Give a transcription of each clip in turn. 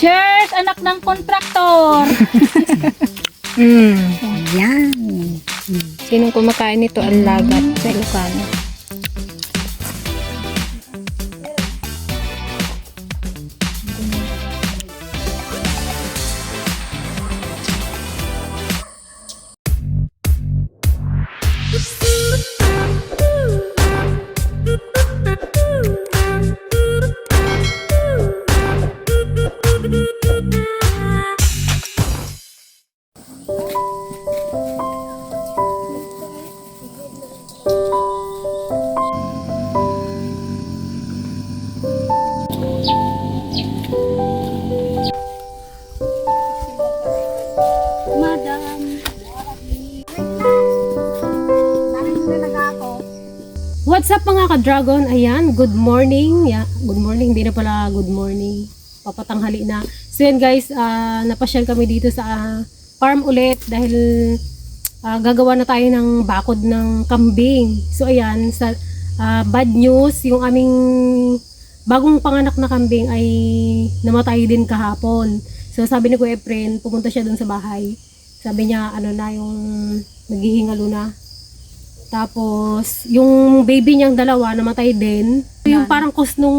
Cheers, anak ng kontraktor. Mm. Yan. Sinong kumakain nito ang lagat sa Ilocano? What's up mga ka-dragon? Ayan, good morning. Yeah, good morning. Hindi na pala good morning. Papatanghali na. So yan guys, ah, napasyal kami dito sa ah, farm ulit dahil ah, gagawa na tayo ng bakod ng kambing. So ayan, sa ah, bad news, yung aming bagong panganak na kambing ay namatay din kahapon. So sabi ni Kuya Efren, pumunta siya dun sa bahay. Sabi niya, ano na, yung naghihingalo na. Tapos, yung baby niyang dalawa, namatay din. Yung parang cause nung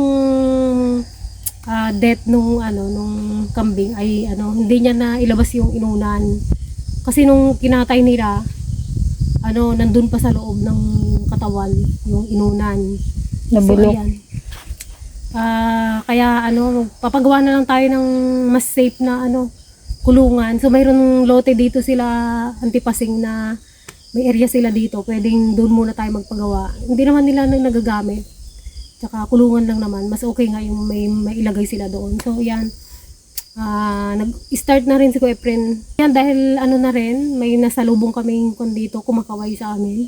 ah, death nung, ano, nung kambing ay, ano, hindi niya na ilabas yung inunan. Kasi nung kinatay nila, ano, nandun pa sa loob ng katawan, yung inunan. Nabulok. So, ayan. Ah, kaya ano, papagawa na lang tayo ng mas safe na ano, kulungan. So mayroong lote dito sila antipasing na may area sila dito. Pwedeng doon muna tayo magpagawa. Hindi naman nila na nagagamit. Tsaka kulungan lang naman. Mas okay nga yung may, may ilagay sila doon. So yan. Ah, nag-start na rin si Kuya Efren. Yan dahil ano na rin, may nasalubong kaming kon dito kumakaway sa amin.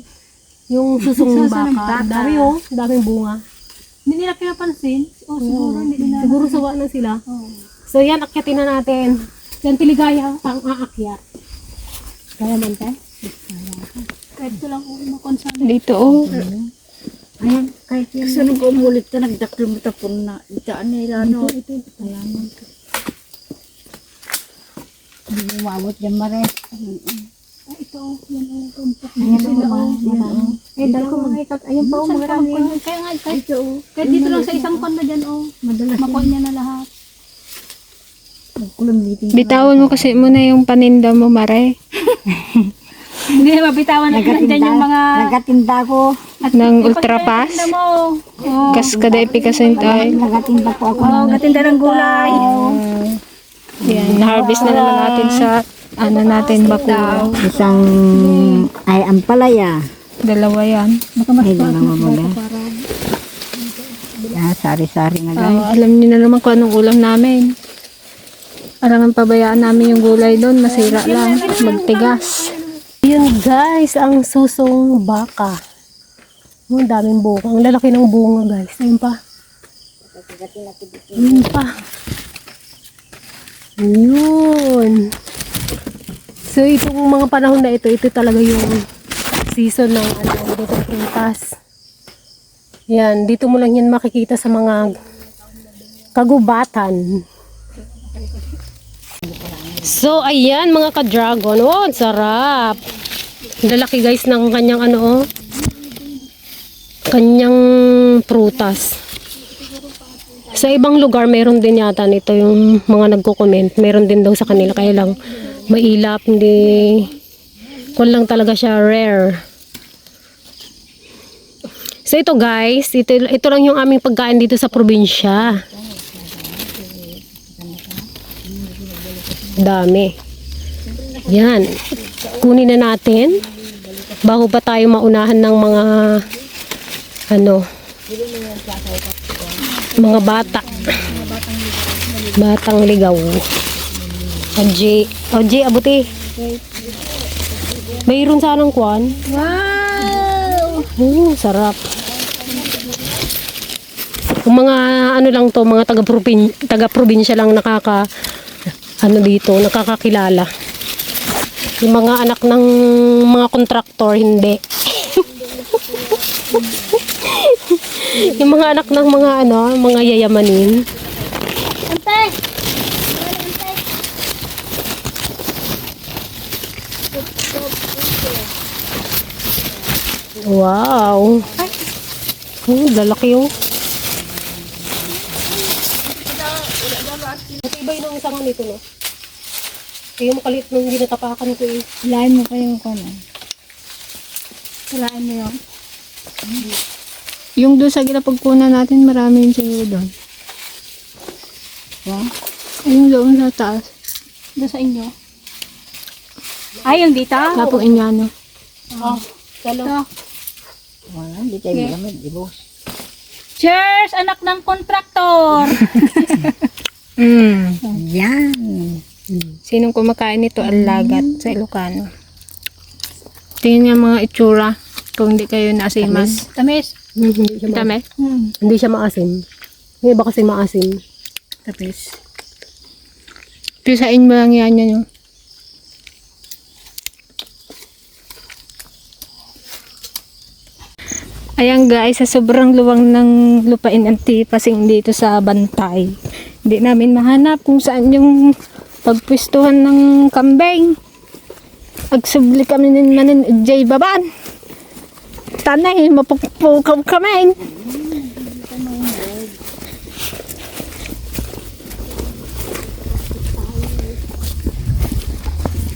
Yung susong baka. baka. Dami oh, daming bunga. Hindi nila pinapansin. O siguro hindi nila. Siguro sawa na sila. Oh. So yan, akyatin na natin. Yan, tiligaya ang aakyat. Kaya man tayo? Kahit ko lang uwi makonsal. Dito oh. Ayan, kahit yan. Kasi nung umulit na, nagdaklo mo tapon na. Itaan nila, no? Ito, ito. Ayan. Hindi umabot dyan mare. Ay, ito. oh, Yan o. Tumpok. Ayan oh. Ayan o. Eh, dahil ko mga ikat. Ayun pa o, Saan ka marami. Kaya nga, kahit, kahit dito lang sa isang kon na dyan, oh. Madalas Makuha niya na lahat. Bitawan mo kasi muna yung paninda mo, Mare. Hindi, mabitawan natin dyan yung mga... Nagatinda ko. Ng ultrapass. Mo. Oh. Kas kada ipikasin tayo. Nagatinda po ako. Oh, gatinda ng gulay. Yan, na-harvest na naman natin sa ano natin bakuro. Isang ay ampalaya. Dalawa yan. Ay, dalawa mo na. Yan, sari-sari na guys. Ah, alam niyo na naman kung anong ulam namin. Alangan pabayaan namin yung gulay doon, masira lang, magtigas. Yun guys, ang susong baka. Oh, Ang daming bunga. Ang lalaki ng bunga guys. Ayun pa. Ayun pa. Yun. So itong mga panahon na ito, ito talaga yung season ng ano, dito prutas. Yan, dito mo lang yan makikita sa mga kagubatan. So, ayan mga ka-dragon. Ang sarap. Lalaki guys ng kanyang ano oh. Kanyang prutas. Sa ibang lugar, meron din yata nito yung mga nagko-comment. Meron din daw sa kanila. Kaya lang, mailap, hindi... Kung lang talaga siya rare. So ito guys, ito, ito lang yung aming pagkain dito sa probinsya. Dami. Yan. Kunin na natin bago pa tayo maunahan ng mga ano mga bata. Batang ligaw. OJ. OJ, abuti. Mayroon sanang kwan. Wow! Oo, sarap. Kung mga ano lang to, mga taga-probin, taga-probinsya lang nakaka ano dito, nakakakilala. Yung mga anak ng mga kontraktor, hindi. yung mga anak ng mga ano, mga yayamanin. Antay! Wow! Hmm, lalaki yung. Matibay ng isang nito, no? Kaya makalit nung ginatapakan ko eh. Lain mo pa yung kano. Kalain mo yun. Yung doon sa ginapagkunan natin, marami yung siguro doon. Yeah. Yung doon sa taas. Doon sa inyo. Ay, yung dito? Tapong inyano. Oh, dalawa. Wala, hindi tayo magamit, di boss. Cheers, anak ng kontraktor. Mm. Yan. Sinong kumakain nito alagat sa Ilocano? Tingnan niya mga itsura kung hindi kayo naasiman. Tamis. Hmm, hindi siya ma- Dami. Hindi siya maasim. Yung iba kasi maasim. Tapis. Pisain mo lang yan yan yung. Ayan guys, sa sobrang luwang ng lupain ng tipasing dito sa Bantay. Hindi namin mahanap kung saan yung pagpwistuhan ng kambing. Agsubli kami ng manin Jay Baban. Tanay, mapupukap kami.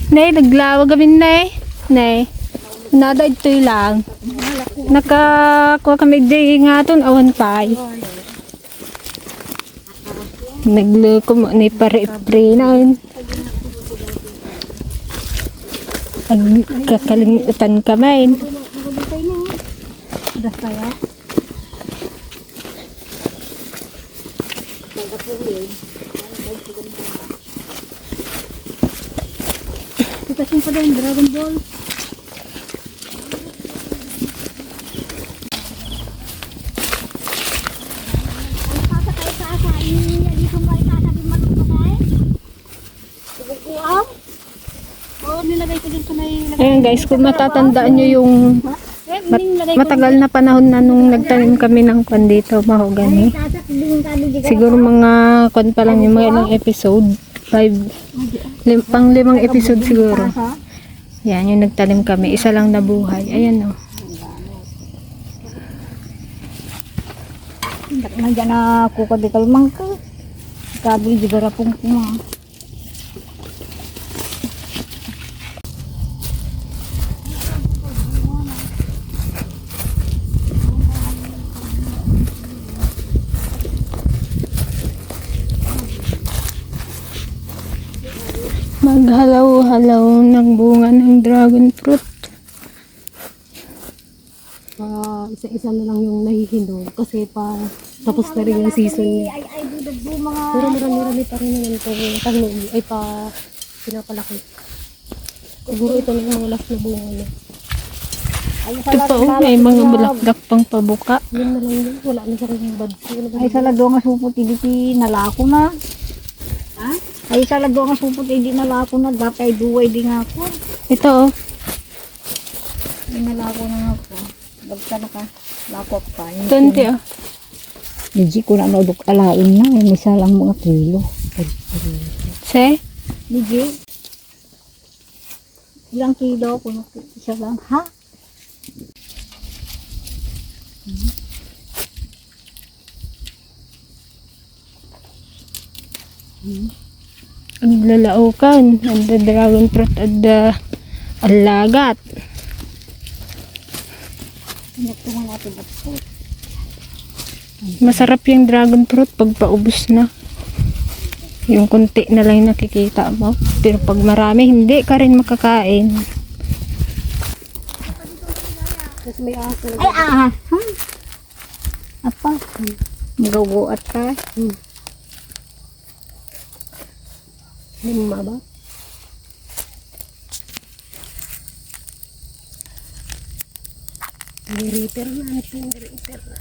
Nay, naglawag kami nay. Nay, nada ito lang. Nakakuha kami di nga awan pay. Nagluko mo ni pare-pre na yun. Ag kakalimutan kami. Pitasin pa daw yung Dragon Ball. Oo, nilagay ko dun sa may... Ayan guys, kung matatandaan nyo yung mat- matagal na panahon na nung nagtanim kami ng kwan dito, mahogani. Siguro mga kwan pa lang yung mga ilang episode. Five, lim, pang limang episode siguro. Yan, yung nagtanim kami. Isa lang nabuhay. Ayan oh. o. Nandiyan na kuko di kalmang ka. Kabi di garapong kuma. Maghalaw-halaw ng bunga ng dragon fruit. Ah, isa-isa na lang yung nahihinog kasi pa tapos na rin yung season niya. Pero marami-rami pa rin naman ito pag ay pa pinapalaki. Siguro ito na yung mga last na bunga niya. Ito pa oh, may mga bulaklak pang pabuka. Yun na lang yun. Wala na sa rin. Wala na Ay sa lado nga supot hindi nalako na. Ha? Ay sa lado nga supot hindi nalako na. Dapat ay duway di nga ako. Ito oh. Hindi nalako na nga ako. Bagka na ka. Lako pa. Tunti oh. Hindi ko na naudok alain na. May isa lang mga kilo. Se? Hindi. Ilang kilo? Kuno isa lang. Ha? Ang lalaukan. Ang the dragon fruit at the alagat. At. Masarap yung dragon fruit pag paubos na. Yung konti na lang nakikita mo. Pero pag marami, hindi ka rin makakain. Ay ah! Hmm. Apa? Magaguat ka. Lima ba? Reaper na. Ito reaper na.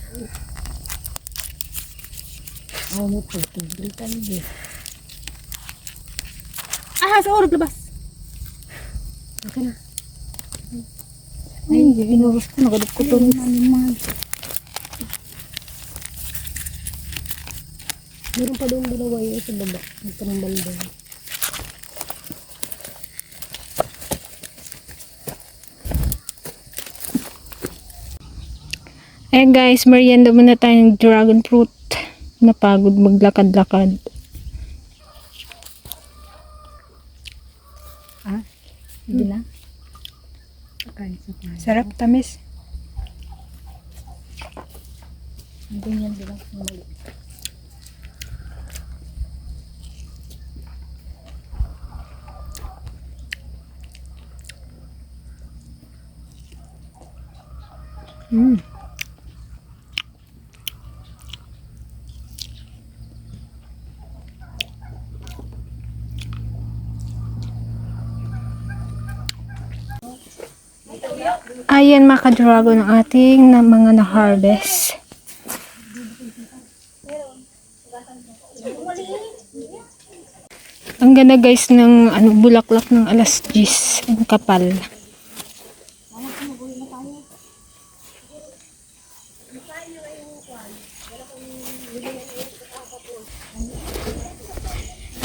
Oh, mo pagtigil ka hindi. Ah, sa orog labas. Okay na. Ay, inurus ko. Nagadap ko to. Meron pa doon dalawa yung sa baba. Ito ng banda. Ayan guys, merienda muna tayo ng dragon fruit. Napagod maglakad-lakad. Hindi na. Sarap, tamis. Ganyan din lang. Mali. Ayan mga ka-dragon ang ating na mga na-harvest. Ang ganda guys ng ano, bulaklak ng alas 10. Ang kapal.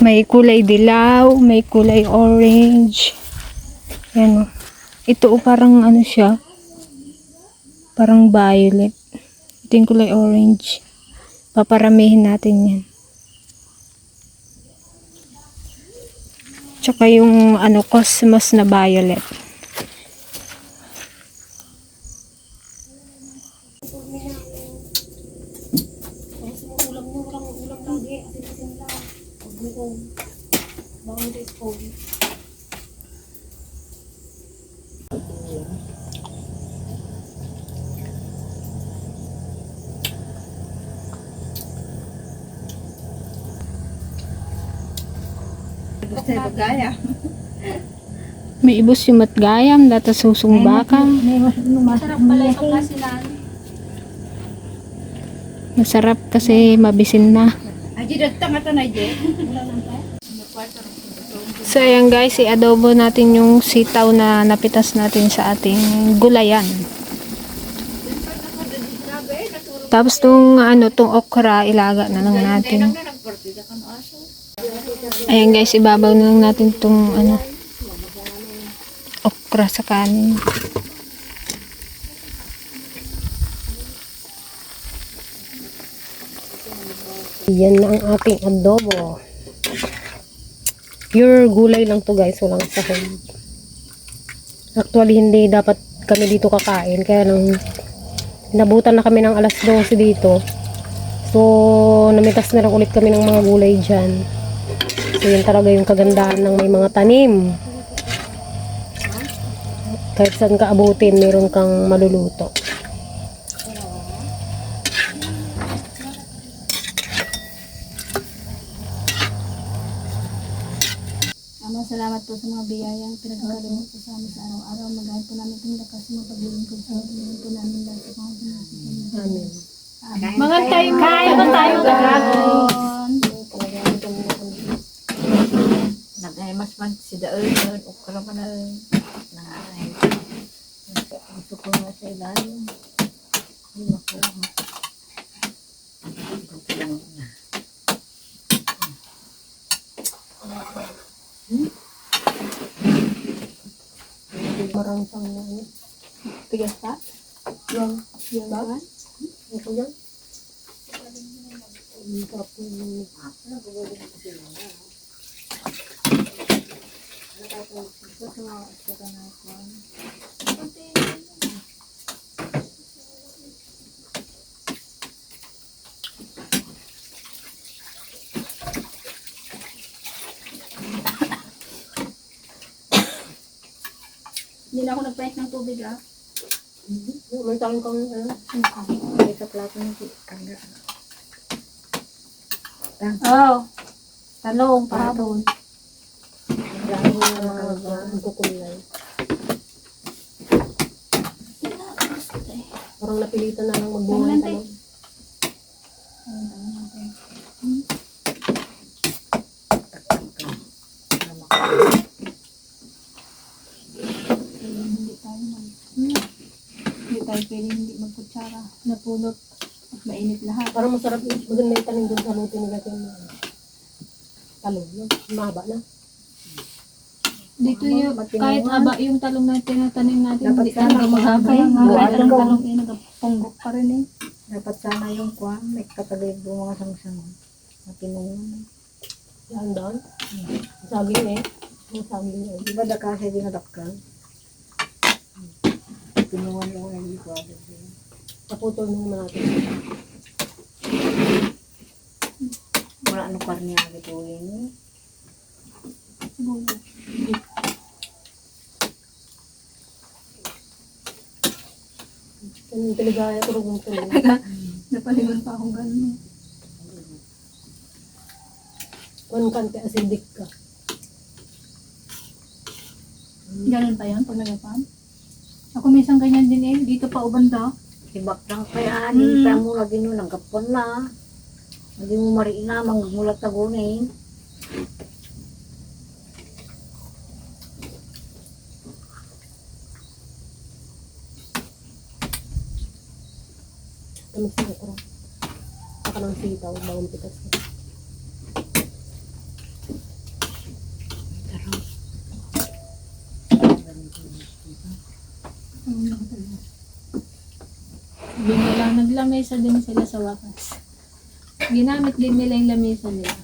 May kulay dilaw, may kulay orange. Yan o. Ito o parang ano siya. Parang violet. Ito yung kulay orange. Paparamihin natin yan. Tsaka yung ano cosmos na violet. Ibos yung matgayam, data susong baka. Masarap kasi mabisin na. Aji datang ata na. So ayan guys, i-adobo natin yung sitaw na napitas natin sa ating gulayan. Tapos tong ano, tong okra, ilaga na lang natin. Ayan guys, ibabaw na lang natin tong ano, okra sa kanin. Yan na ang ating adobo. Pure gulay lang to guys, walang sahog. Actually, hindi dapat kami dito kakain. Kaya nang nabutan na kami ng alas 12 dito. So, namitas na lang ulit kami ng mga gulay dyan. So, yun talaga yung kagandahan ng may mga tanim. Kahit saan ka abutin, meron kang maluluto. Ama, salamat po sa mga biyayang pinagkakaroon mo po sa amin sa araw-araw. Magayon po namin itong lakas mo paglilingkod sa amin po namin dahil sa mga pinasikin. Amen. Mga tayo, Kain ba tayo dragon? Nagay mas man si daon daon ukra man na. Nay. Gusto ko nga sa ilalim. Hindi makuha. Marangsang na ano. Tigas pa? Yung, yung ba? Ito yan. Ang sarap yung Hindi na ako nagpahit ng tubig ah. May taong kang ano. May sa plato ng kanga. Oh. Talong, parabon. Magkukulay. Parang napilitan na lang magbunga ng talong. Hindi tayo mag... Hindi tayo pwede hindi magkutsara. Napulot. At mainit lahat. Parang masarap yung maganda yung tanim doon sa luto nila talong. No? Mahaba na. Dito yung, kahit haba yung talong na tinatanim natin, Dapat hindi talaga sana mahaba kaya yung nga, kahit alam ang ko. talong eh, nagapunggok pa rin eh. Dapat sana yung kwan, may katalig yung mga sangsang. Matinungan. Yan doon. Saging eh. Yung saging eh. Di ba daka siya dinadakal? Tinungan mo na hindi ko agad. Naputol na naman natin. Wala ano karniya agad uling. Yung teligaya ko rin tuloy. Napaligon pa akong gano'n. One kante acidic ka. Ganun pa yun pag nagapan? Ako minsan ganyan din eh, dito pa ubanda. Ibak lang kaya, di pa mo lagi no, nagkapon na. Hindi mo mariin na, mangmulat na gunin. Tamis na okra. Saka ng sitaw, bagong pitas. Hindi nila, naglamesa din sila sa wakas. Ginamit din nila yung lamesa nila.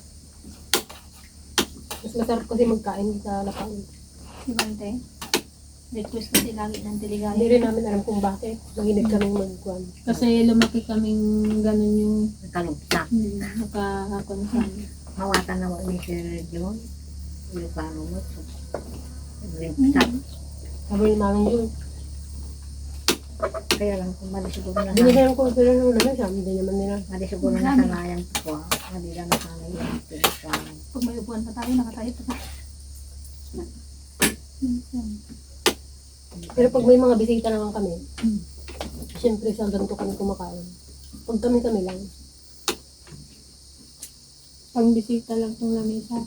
Mas masarap kasi magkain sa lapang. Si Bante, request kasi lagi ng Hindi tiligaya. rin namin alam kung bakit. Mahilig kaming magkuhan. Kasi lumaki kaming ganun yung Nakalugta. hmm, nakakakonsang. Mawatan na wala ni Sir John. Hindi pa mo mo. Limta. Sabi ni mami yun. Kaya lang kung mali siguro na Binigyan ko sila ng lamay siya. Hindi naman nila. Mali siguro na sanayan ko. Mali lang na sanayan. Pinagkain. Pag may upuan pa tayo, nakatayo pa tayo. Minsan. Pero pag may mga bisita naman kami, siyempre sa ganito kami kumakain. Pag kami-kami lang. Pang bisita lang tong lamesa.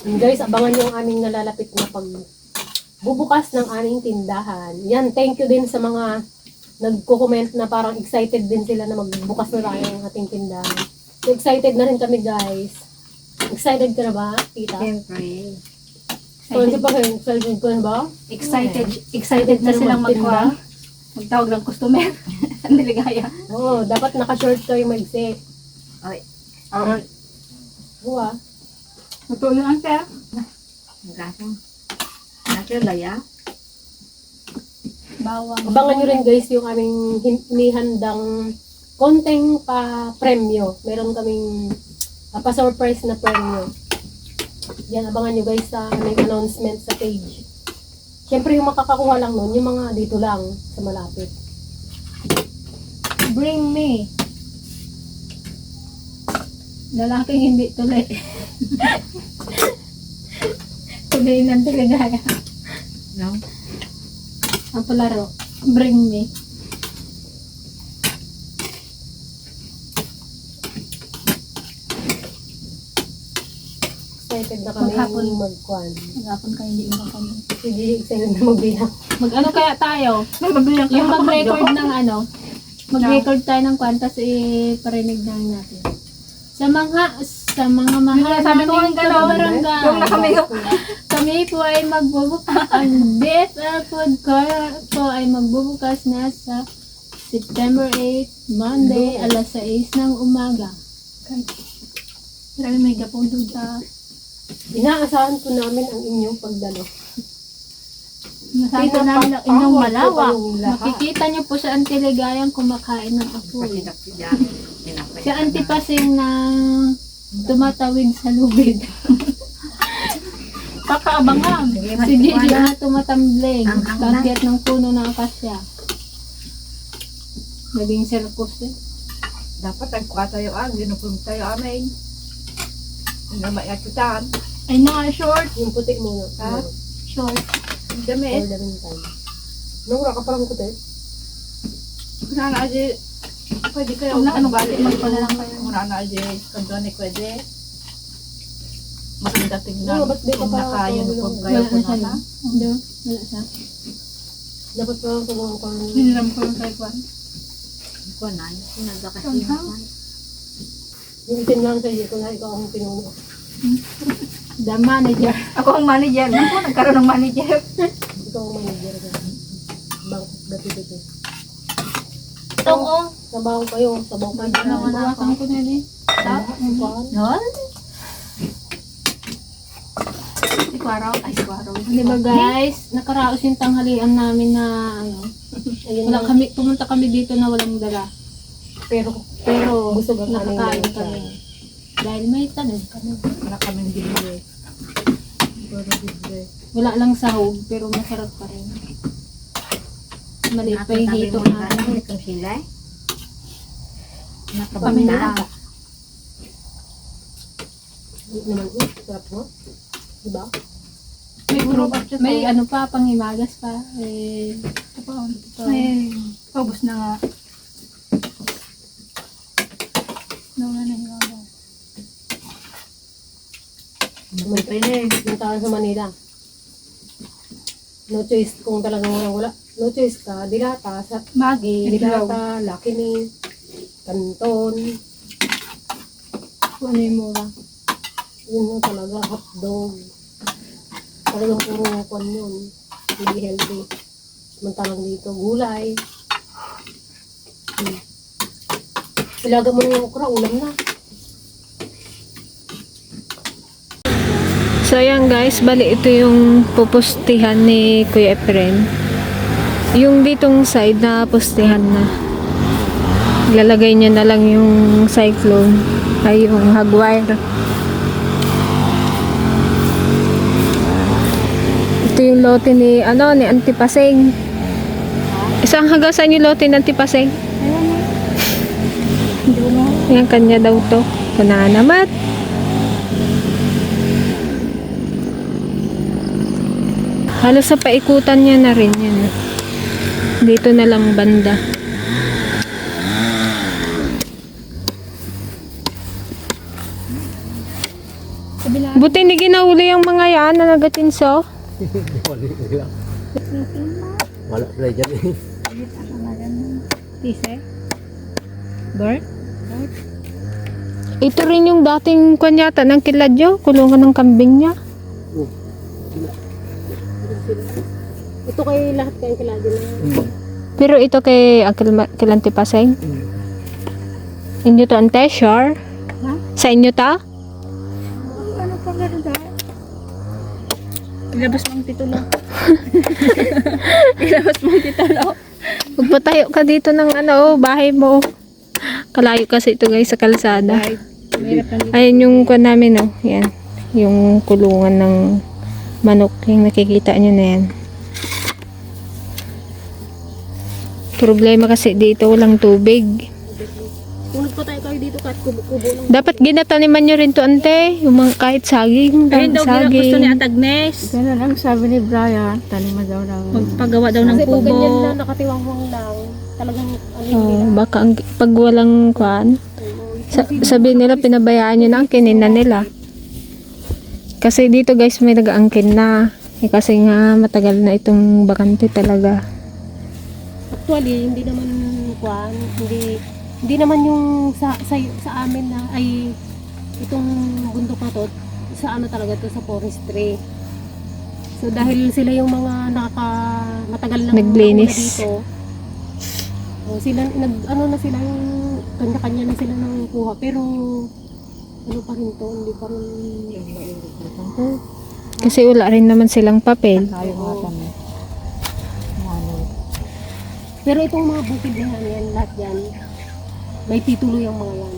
Guys, abangan nyo ang aming nalalapit na pag bubukas ng aming tindahan. Yan, thank you din sa mga nagko-comment na parang excited din sila na magbukas na tayo ng ating tindahan. So, excited na rin kami guys. Excited ka na ba, tita? Siyempre. So, hindi pa kayo excited na ba? Excited, excited na silang magkuha. Magtawag ng customer. Ang niligaya. Oo, dapat naka-short kayo mag-set. Ay. Ah, Buwa. Totoo yun, sir. Ang. Nasa laya. Bawang. Abangan nyo rin guys yung aming hin- inihandang konting pa premyo. Meron kaming uh, pa-surprise na premyo. Yan, abangan nyo guys sa aming announcement sa page. Siyempre yung makakakuha lang nun, yung mga dito lang sa malapit. Bring me. Lalaking hindi tuloy. tuloy ng tiligaya. No? Ang palaro. Bring me. Excited na kami Maghapon. mag-kwan. Maghapon ka hindi mo kami. Sige, excited na magbilang. Mag ano kaya tayo? Yung mag-record ng ano, mag-record tayo ng kwantas eh parinig na natin. Sa mga sa mga mahal sabi ko ang gano'n. kabarangay. Yung nakamigo. Kami po ay magbubukas. ang BFL Food Court po ay magbubukas na sa September 8, Monday, alas 6 ng umaga. Grabe may gapong doon sa Inaasahan po namin ang inyong pagdalo. Masabi Pinapapawag namin ang inyong ko malawak. kayong lahat. Makikita niyo po sa Antiligayang kumakain ng apoy. Si Antipasing na tumatawid sa lubid. Mas si Gigi na tumatambling. Bakit ng puno ng akasya. Naging circus eh. Dapat ang kwa tayo ang, ginupong tayo amin. Ang gamay at kutan. Ay na, short. Yung puti muna. Ha? Short. Ang Or dami. the meantime. Nung ka parang puti. Muna na aja. Pwede kayo. Na, ano, balik magpala lang kayo. Muna na aja. Kanto ni pwede. Maganda tingnan. ba't di ka Kung pa- nakayunupong Wala kayo na kung siya nana. no? Doon. Wala siya. Dapat parang tulungan ko. Hiniram ko yung kay Kwan. Kuan na. Sinagda kasi Somehow. naman. Yung itin lang sa iyo kung na ikaw ang pinuno. The manager. Ako ang manager. Ako nagkaroon ng manager. Ikaw ang manager ka. Bang, dati dito. Itong oh. Sabaw kayo, sabaw kayo. Bawasan ko na din. No? Si Kwaraw. Ay, si Kwaraw. Di ba guys, nakaraos yung tanghalian namin na ano, wala kami, pumunta kami dito na walang dala. Pero, Pero Busog ang nakakain aming kami. Dahil may tanim kami. Wala kaming bibili. Puro bibili. Wala lang sahog, pero masarap pa rin. Maliit pa yung hito natin. Itong sila eh. Kami na. Nakabanda. Hindi naman eh, sarap mo. Diba? May, group, may ano pa, pangimagas pa. Eh, ito pa, ito pa. Ay, paubos na nga. Nawala na yung mga. Siyempre na eh, punta ka sa Manila. No choice kung talagang walang wala. No choice ka, dilata, sa Magi. dilata, lakini, kanton, ano yung mura. yun na talaga, hotdog. Talagang puro kwan yun. Hindi healthy. Samantalang dito, gulay. Hmm. Ilaga mo na yung okra, ulam na. So ayan guys, bali ito yung pupustihan ni Kuya Efren. Yung ditong side na pustihan na. Lalagay niya na lang yung cyclone ay yung hagwire. Ito yung lote ni ano ni Antipaseng. Isang hagasan yung lote ni Antipaseng. Yan kanya daw to. Pananamat. Halos sa paikutan niya na rin yan. Dito na lang banda. Buti hindi ginahuli yung mga yan na nagatinso. Wala sila dyan eh. Tise? Bert? Ito rin yung dating kanyata ng kiladyo, kulungan ng kambing niya. Ito kay lahat kayo kilado na yan. Pero ito kay Uncle Ma- Kilanti Paseng. Inyo to ante, sure? Sa inyo ta? Ano pa dahil? Ilabas mong titulo. Ilabas mong titulo. Magpatayo ka dito ng ano, oh, bahay mo. Kalayo kasi ito guys sa kalsada. Ayun yung kuha namin, oh. Yan. Yung kulungan ng manok. Yung nakikita nyo na yan. Problema kasi dito walang tubig. Kung nagpatay kayo dito kahit kubo-kubo lang. Dapat ginataniman nyo rin to ante. Yung mga kahit saging. Ayun daw gina- gusto ni saging. Ate Agnes. Ganun ang sabi ni Brian. Taniman daw daw. Magpagawa daw ng Kasi pag ganyan kubo. lang, nakatiwangwang lang, talagang ano Oh, nila. baka ang, pag walang kwan, sa, sabi nila pinabayaan nyo na angkinin na nila. Kasi dito guys may nag-aangkin na. Eh, kasi nga matagal na itong bakante talaga. Actually, hindi naman kwan, hindi hindi naman yung sa sa, sa amin na ay itong bundok na to sa ano talaga to sa forestry. So dahil sila yung mga nakaka matagal na Naglinis. dito. Oh, sila nag ano na sila yung kanya-kanya na sila nang kuha pero ano pa rin to, hindi pa rin Kasi wala rin naman silang papel. Pero itong mga bukid na yan, yan, lahat yan, may titulo yung mga yan.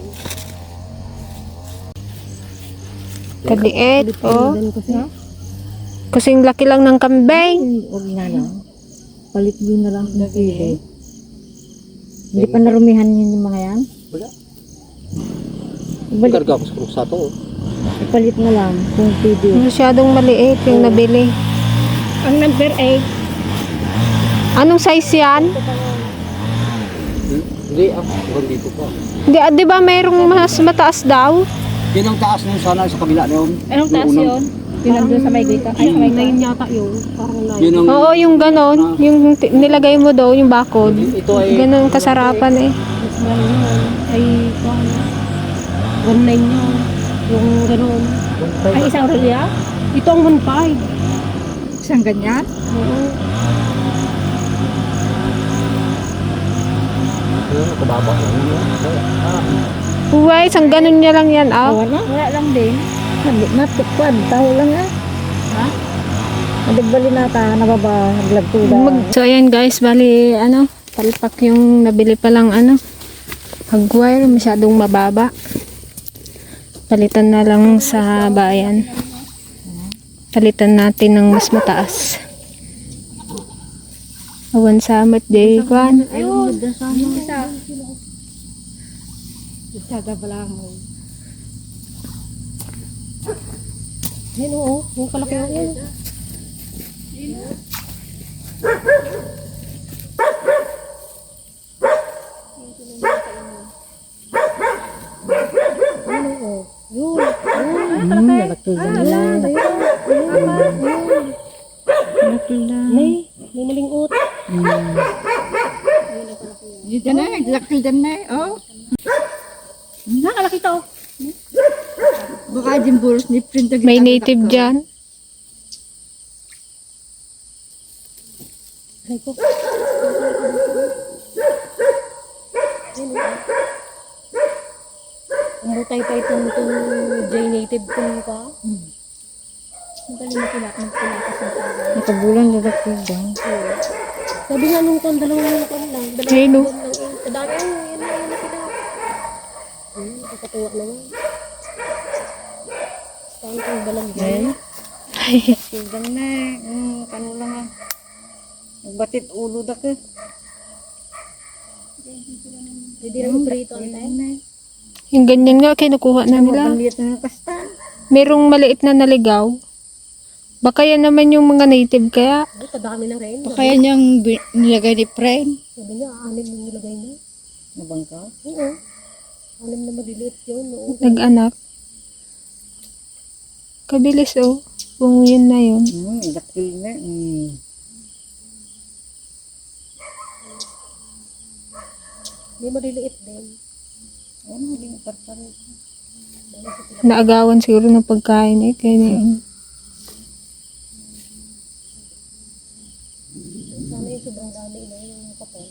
Kaliit, oh. Kasi. Kasing laki lang ng kambing. Huwag na lang. Palit yun na lang pwede. Hindi pa narumihan yun yung mga yan? Wala. Ibalik, Karga ko sa krusa to. oh. ipalit na lang kung pwede. Masyadong maliit yung nabili. Ang number 8. Anong size yan? Hindi ah, hanggang dito pa. Di, ah, di ba mayroong mas mataas daw? Yan ang taas nun sana sa kabila na yun. Anong taas unang- yun? Yung nandun sa may guita. Ay, sa may Nine yata yun, parang nine. Yun ang, Oo, yung ganon. Yung ti- nilagay mo daw, yung bakod. ito ay, Ganon kasarapan eh. Mas meron yun, ay, ano, one nine yun, yung ganun. Ay, isang rolya? Ito ang 1.5. Isang ganyan? Ano, kababa lang yun. Ah, Uway, isang ganun niya lang yan, ah. Wala lang din. Matukwan, tao lang ah. Ha? Nadigbali na ta, nababa, naglagtuda. Mag- so, ayan guys, bali, ano, palpak yung nabili pa lang, ano, hagwire, masyadong mababa. Palitan na lang sa bayan. Palitan natin ng mas mataas. Awan sa amat, day, kwan. Ayun, sa isa. Isa da pala mo. Yan oo. Yung kalaki oh. yan. Hmm, nalagtuda nila. Nalagtuda. May, may nalingot. Dito na, naglagtuda na eh, oh. Nakalaki to. Baka jimburos ni print May native dyan. Ay ko. Umutay pa itong itong J native kung ka. Magaling na pila, magpilakas ng tao. Nakabulan na nagtuda. Sabi nga nung kon dalawang kon lang. Dalawang kon lang. eh. Kadami oh, yan na yun na sila. Hmm, nakakatuwa naman. Saan kang balang dyan? Tudan na. Hmm, kano lang ah. Nagbatit ulo da ka. Hindi na prito ang tayo. Yung ganyan nga, kinukuha na nila. Merong maliit na naligaw. Baka yan naman yung mga native kaya. Ay, kadami na rin. Kaya niyang bi- nilagay ni Pren. Sabi niya, anim na nilagay na. Nabangka? Oo. Anim na maliliit yun. Nag-anak. Kabilis oh. Kung yun na yun. Hmm, dakil na. Hmm. May maliliit din. Ano, hindi mo parparo. Naagawan siguro ng pagkain eh. Kaya na yun. Sana yung sobrang dami na yung kapal.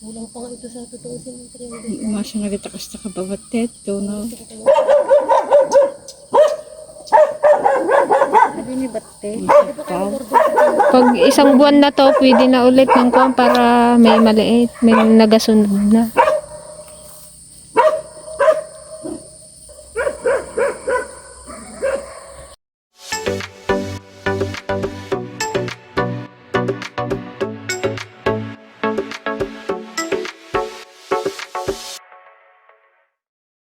Kulang pa nga ito sa totoong simetry. Umasa nga ditakas na kababatet. To, no? Ni Batte. Pag isang buwan na to, pwede na ulit ng kuwan para may maliit. May nagasunod na.